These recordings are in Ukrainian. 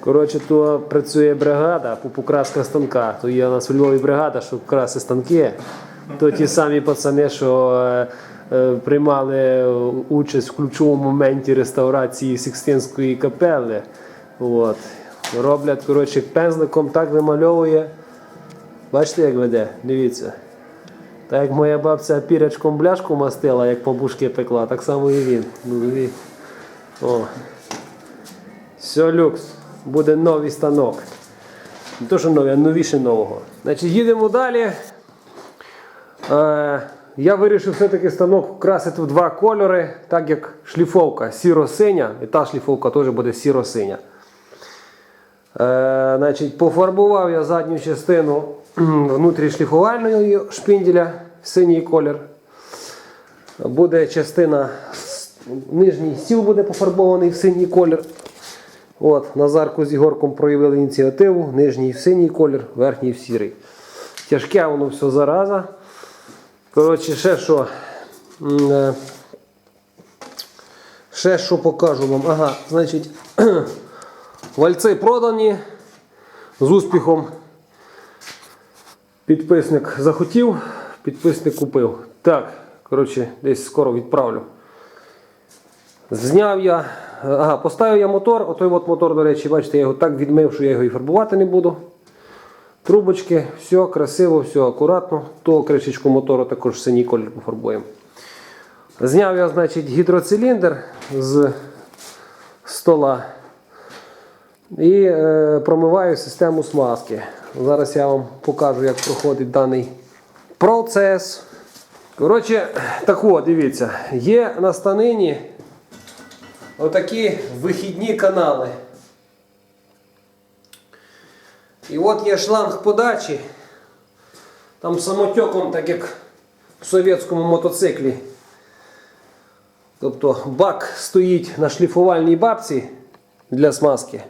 Коротше, то працює бригада по покраска станка. То є у нас у Львові бригада, що краси станки. То ті самі пацани, що е, е, приймали участь в ключовому моменті реставрації Сікстинської капели. От. Роблять, коротше, пензликом так вимальовує. Бачите, як веде? Дивіться. Так як моя бабця пірячком бляшку мастила, як бабушки пекла, так само і він. Ну. О. Все, люкс. Буде новий станок. Не то, що новий, а новіше нового. Значить, їдемо далі. Е, я вирішив все-таки станок красити в два кольори, так як шліфовка сіро-синя, і та шліфовка теж буде сіро-синя. Е, значить, пофарбував я задню частину внутрішліфувальної шпинделя в синій колір. Буде частина, нижній стіл буде пофарбований в синій колір. От, Назарко з Ігорком проявили ініціативу, нижній в синій колір, верхній в сірий. Тяжке воно все зараза. Коротше, ще що. Е, Ще що покажу вам. Ага, значить, вальці продані з успіхом. Підписник захотів, підписник купив. Так, коротше, десь скоро відправлю. Зняв я. Ага, поставив я мотор. Отой от мотор, до речі, бачите, я його так відмив, що я його і фарбувати не буду. Трубочки, все красиво, все акуратно. То кришечку мотору також синій колір пофарбуємо. Зняв я, значить, гідроциліндр з стола і е, промиваю систему смазки. Зараз я вам покажу, як проходить даний процес. Коротше, так от, дивіться, є на станині отакі вихідні канали. І от є шланг подачі. Там самотеком, так як в совєтському мотоциклі. Тобто бак стоїть на шліфувальній бабці для смазки.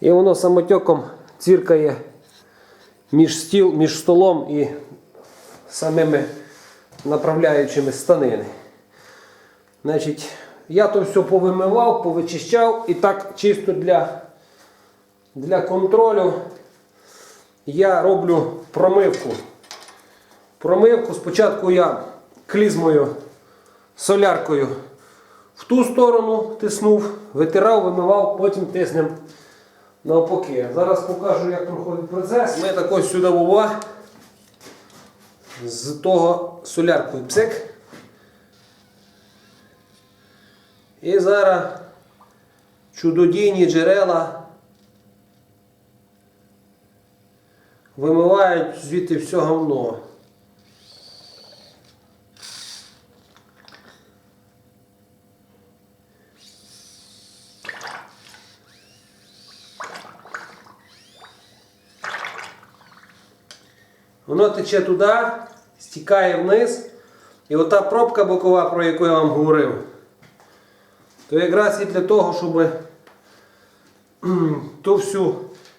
І воно самотеком ціркає між, стіл, між столом і самими направляючими станини. Значить, я то все повимивав, повичищав і так чисто для, для контролю я роблю промивку. Промивку спочатку я клізмою, соляркою в ту сторону тиснув, витирав, вимивав, потім тиснем навпаки. Зараз покажу, як проходить процес. Ми так ось сюди вова з того соляркою псик. І зараз чудодійні джерела вимивають звідти все говно. Воно тече туди, стікає вниз. І ота пробка бокова, про яку я вам говорив, то якраз і для того, щоб ту всю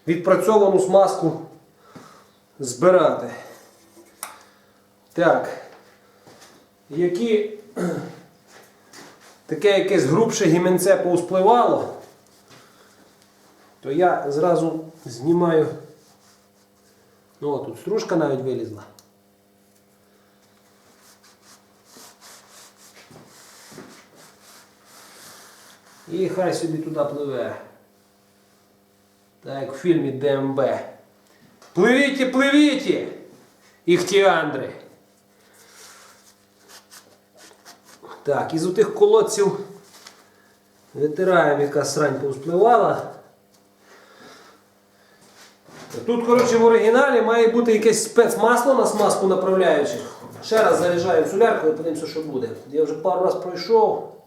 відпрацьовану смазку збирати. Так. Які таке якесь грубше гіменце повспливало, то я зразу знімаю. Ну, от тут стружка навіть вилізла. І хай собі туди пливе. Так як в фільмі ДМБ. Пливіть, пливіть! Іхтіандри. Так, із отих колодців витираємо, яка срань повспливала. Тут, коротше, в оригіналі має бути якесь спецмасло на смазку направляючих. Ще раз заряджаю солярку і подивимося, що буде. Я вже пару раз пройшов.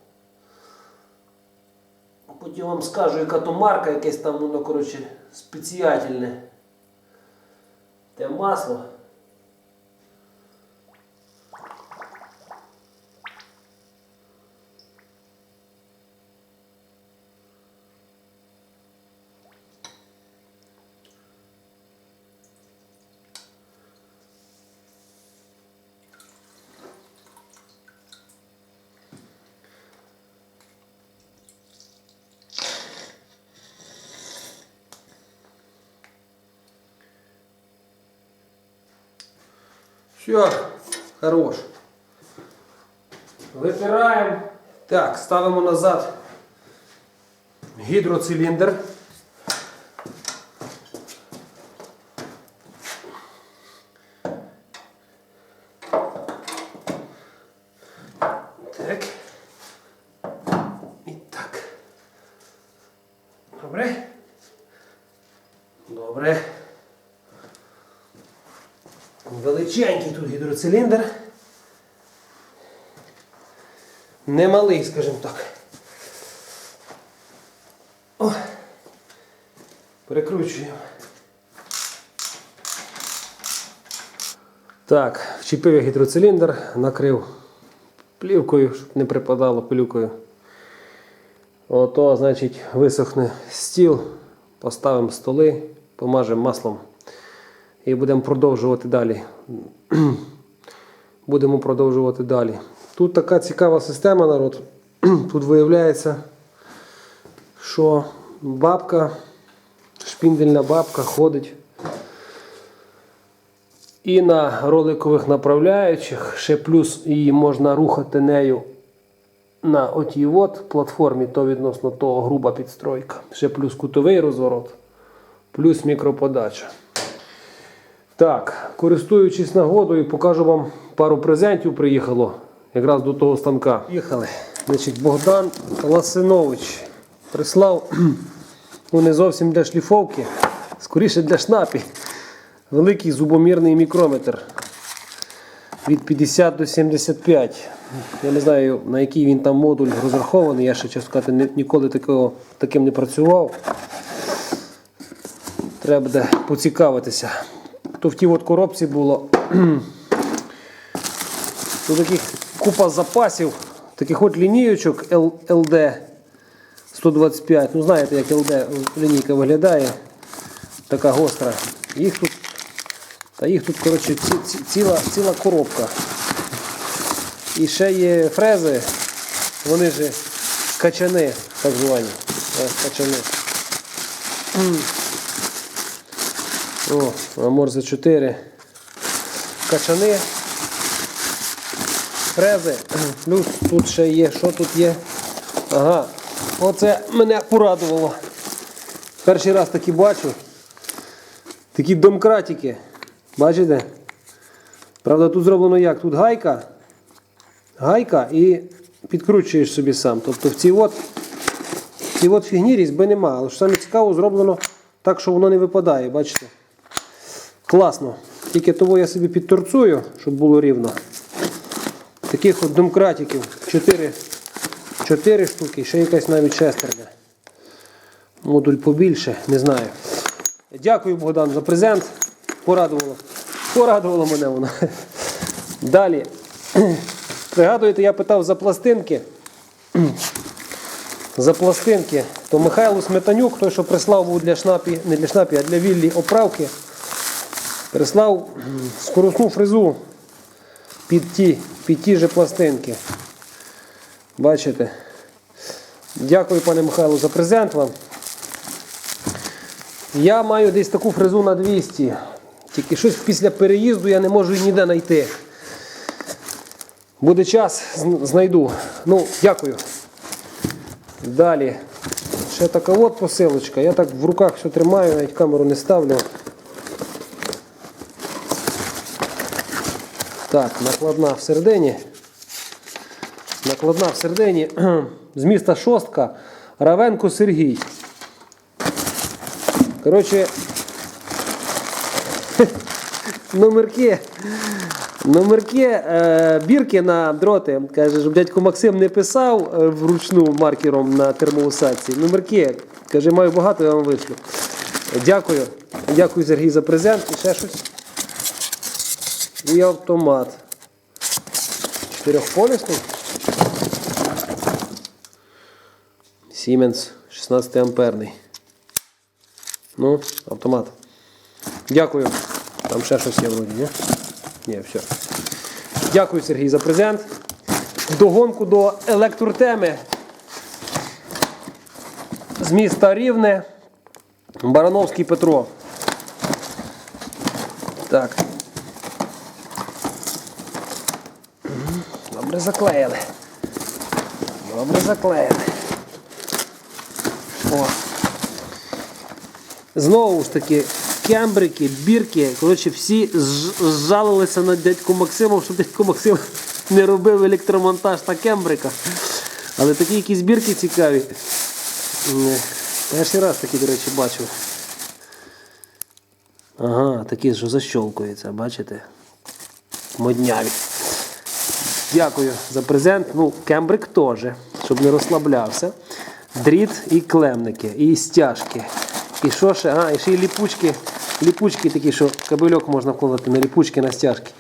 Потім вам скажу, яка то марка, якесь там, воно, коротше, спеціальне. Те масло. Все, хорош. Витираємо. Так, ставимо назад гідроциліндр. Так. І так. Добре. Добре. Величенький гідроциліндр. Немалий, скажімо так. О. Перекручуємо. Так, вчепив я гідроциліндр, накрив плівкою, щоб не припадало пилюкою. Ото, значить, висохне стіл, поставимо столи, помажемо маслом і будемо продовжувати далі. будемо продовжувати далі. Тут така цікава система, народ. Тут виявляється, що бабка, шпіндельна бабка ходить і на роликових направляючих, ще плюс її можна рухати нею на отій от платформі, то відносно того груба підстройка. Ще плюс кутовий розворот, плюс мікроподача. Так, користуючись нагодою, покажу вам пару презентів приїхало якраз до того станка. Їхали. Значить, Богдан Ласинович прислав ну, не зовсім для шліфовки, скоріше для шнапі. Великий зубомірний мікрометр від 50 до 75. Я не знаю, на який він там модуль розрахований. Я ще чесно сказати, ніколи такого, таким не працював. Треба буде поцікавитися. То в тій от коробці було тут таких купа запасів, таких от лінієчок L- LD 125. Ну знаєте, як LD лінійка виглядає. Така гостра. Їх тут, та їх тут коротше, ці- ці- ціла, ціла коробка. І ще є фрези, вони ж качани, так звані. Е, Качани. О, Амор за 4. Качани. Фрези. Плюс тут ще є. Що тут є? Ага. Оце мене порадувало. Перший раз такі бачу. Такі домкратики. Бачите? Правда, тут зроблено як? Тут гайка. Гайка і підкручуєш собі сам. Тобто в цій от, в цій от фігні різьби нема. Але що саме цікаво, зроблено так, що воно не випадає. Бачите? Класно. Тільки того я собі підторцую, щоб було рівно. Таких от домкратиків 4, 4 штуки, ще якась навіть шестерня. Модуль побільше, не знаю. Дякую, Богдан, за презент. Порадувало. Порадувало мене воно. Далі. Пригадуєте, я питав за пластинки. За пластинки. То Михайло Сметанюк, той, що прислав був для шнапі, не для шнапі, а для віллі оправки, прислав скоростну фрезу під ті, же пластинки. Бачите? Дякую, пане Михайло, за презент вам. Я маю десь таку фрезу на 200. Тільки щось після переїзду я не можу ніде знайти. Буде час, знайду. Ну, дякую. Далі. Ще така от посилочка. Я так в руках все тримаю, навіть камеру не ставлю. Так, накладна всередині. Накладна всередині. З міста Шостка. Равенко Сергій. Коротше, номерки. Номерки е, бірки на дроти. Каже, щоб дядько Максим не писав е, вручну маркером на термоусадці. Номерки. Каже, маю багато, я вам вишлю. Дякую. Дякую, Сергій, за презент. І ще щось. І автомат. Чотирьохполісний. Siemens 16 амперний. Ну, автомат. Дякую. Там ще щось є вроді, ні? Ні, все. Дякую, Сергій, за презент. Догонку до електротеми з міста Рівне. Барановський Петро. Так. Добре заклеїли. Добре заклеїли. О. Знову ж таки, кембрики, бірки, коротше, всі зжалилися на дядьку Максимом, щоб дядько Максим не робив електромонтаж на кембриках. Але такі якісь бірки цікаві. Перший раз такі, до речі, бачив. Ага, такі, що защолкуються, бачите? Модняві. Дякую за презент. Ну, кембрик теж, щоб не розслаблявся. Дріт і клемники, і стяжки. І що ще? А, і ще й ліпучки. Ліпучки такі, що кабельок можна вкладати на ліпучки, на стяжки.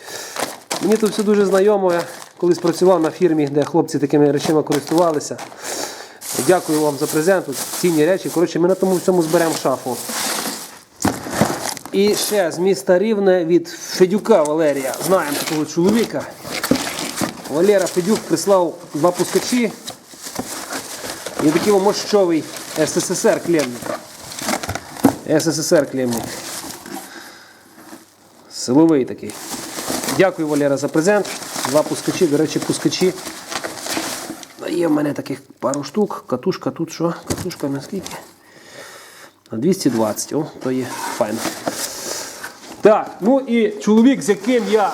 Мені тут все дуже знайомо. Я колись працював на фірмі, де хлопці такими речами користувалися. Дякую вам за презент. Тут цінні речі. Коротше, ми на тому всьому зберемо шафу. І ще з міста Рівне від Федюка Валерія. Знаємо такого чоловіка. Валера Федюк прислав два пускачі і такий мощовий СССР клемник. СССР клемник. Силовий такий. Дякую, Валера, за презент. Два пускачі, до речі, пускачі. Є в мене таких пару штук. Катушка тут що? Катушка на скільки? На 220. О, то є файно. Так, ну і чоловік, з яким я,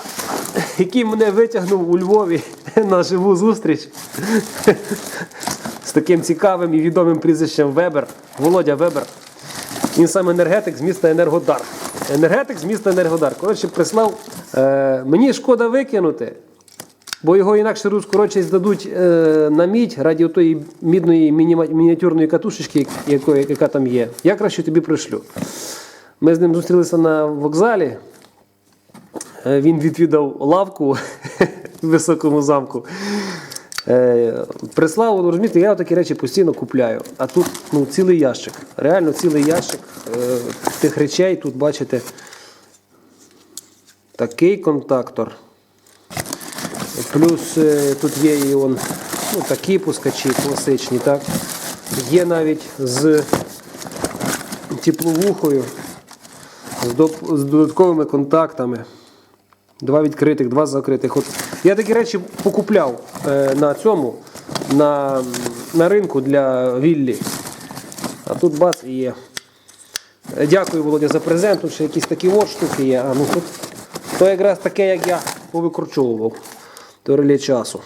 який мене витягнув у Львові на живу зустріч з таким цікавим і відомим прізвищем Вебер, Володя Вебер. Він сам енергетик з міста Енергодар. Енергетик з міста Енергодар. Коротше, прислав. Е, мені шкода викинути, бо його інакше розкороче здадуть е, на мідь раді тої мідної мініатюрної катушечки, якої, яка там є. Я краще тобі пришлю. Ми з ним зустрілися на вокзалі. Е, Він відвідав лавку в високому замку. Е, Прислав, ну, розумієте, я такі речі постійно купляю. А тут ну, цілий ящик. Реально цілий ящик е, тих речей. Тут бачите такий контактор. Плюс тут є і он, ну, такі пускачі класичні. Так? Є навіть з тепловухою, з додатковими контактами. Два відкритих, два закритих. От я такі речі покупляв е, на цьому, на, на ринку для Віллі. А тут бац і є. Е, Дякую, Володя, за презент. Тут ще якісь такі от штуки є. А ну тут то якраз таке, як я повикручовував. То реле часу.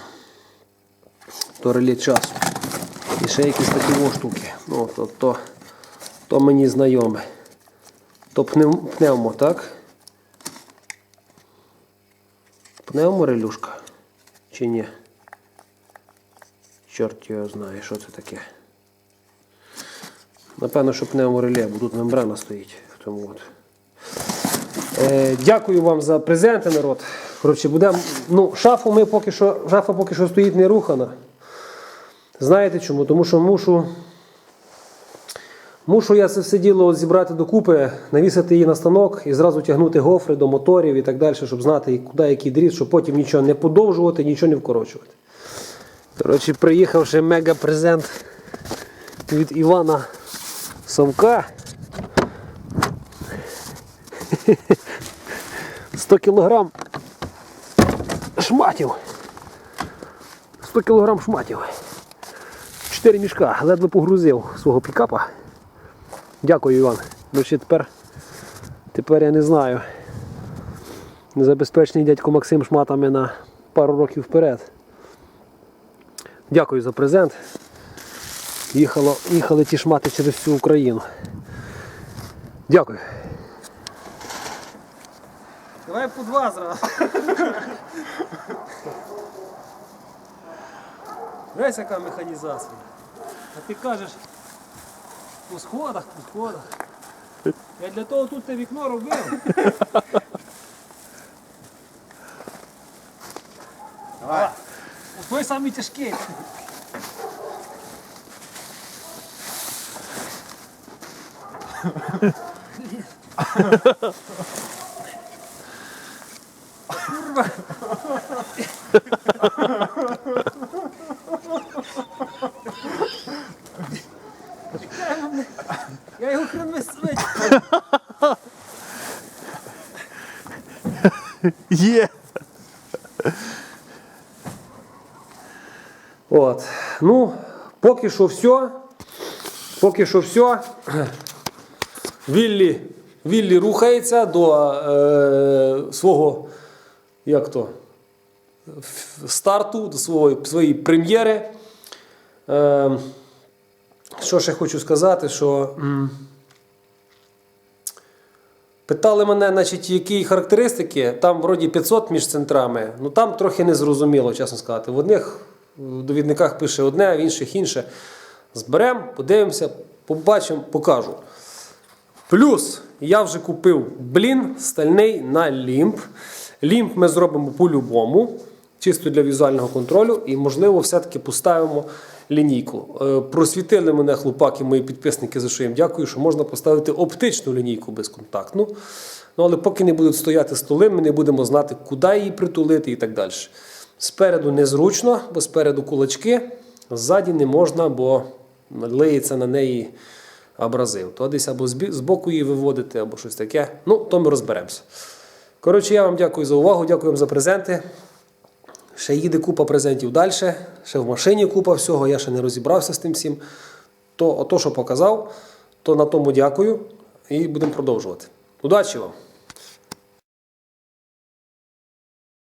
То реле часу. І ще якісь такі от штуки. Ну, то, то, то мені знайоме. То пневмо, так? Пневморелюшка? Чи ні? Чорт його знає, що це таке. Напевно, що пневмореле, бо тут мембрана стоїть. Тому от. Е, дякую вам за презенти, народ. Коротше, будемо. Ну, шафу ми поки що, шафа поки що стоїть не рухана. Знаєте чому? Тому що мушу. Мушу я це все діло зібрати докупи, навісити її на станок і зразу тягнути гофри до моторів і так далі, щоб знати, куди який дріт, щоб потім нічого не подовжувати, нічого не вкорочувати. Коротше, приїхав мега-презент від Івана Совка. 100 кілограм шматів. 100 кілограм шматів. Чотири мішка, ледве погрузив свого пікапа. Дякую, Іван. Ну ще тепер, тепер я не знаю. Незабезпечений дядько Максим шматами на пару років вперед. Дякую за презент. Їхало, їхали ті шмати через всю Україну. Дякую. Давай по два зразу. Дивись, яка механізація. А ти кажеш, по сходах, по сходах. Я для того тут те вікно робив. Давай. Той самий тяжкий. Курва. Я його хрен висвить. Є. Ну, поки що все. Поки що все. Віллі, Віллі рухається до е, свого як то, старту, до свого, своєї прем'єри. Е, що ще хочу сказати, що. Питали мене, значить, які характеристики. Там вроді 500 між центрами. Ну там трохи незрозуміло, чесно сказати. В одних в довідниках пише одне, в інших інше. Зберемо, подивимося, побачимо, покажу. Плюс я вже купив блін стальний на лімп. Лімп ми зробимо по-любому, чисто для візуального контролю, і, можливо, все-таки поставимо лінійку. Е, Просвітили мене хлопаки, мої підписники, за що їм дякую, що можна поставити оптичну лінійку безконтактну. Ну, але поки не будуть стояти столи, ми не будемо знати, куди її притулити і так далі. Спереду незручно, бо спереду кулачки, ззаді не можна, бо лиється на неї абразив. То десь або збі- збоку її виводити, або щось таке. Ну, то ми розберемося. Коротше, я вам дякую за увагу, дякую вам за презенти. Ще їде купа презентів далі, ще в машині купа всього, я ще не розібрався з тим всім. То, ото, що показав, то на тому дякую і будемо продовжувати. Удачі вам!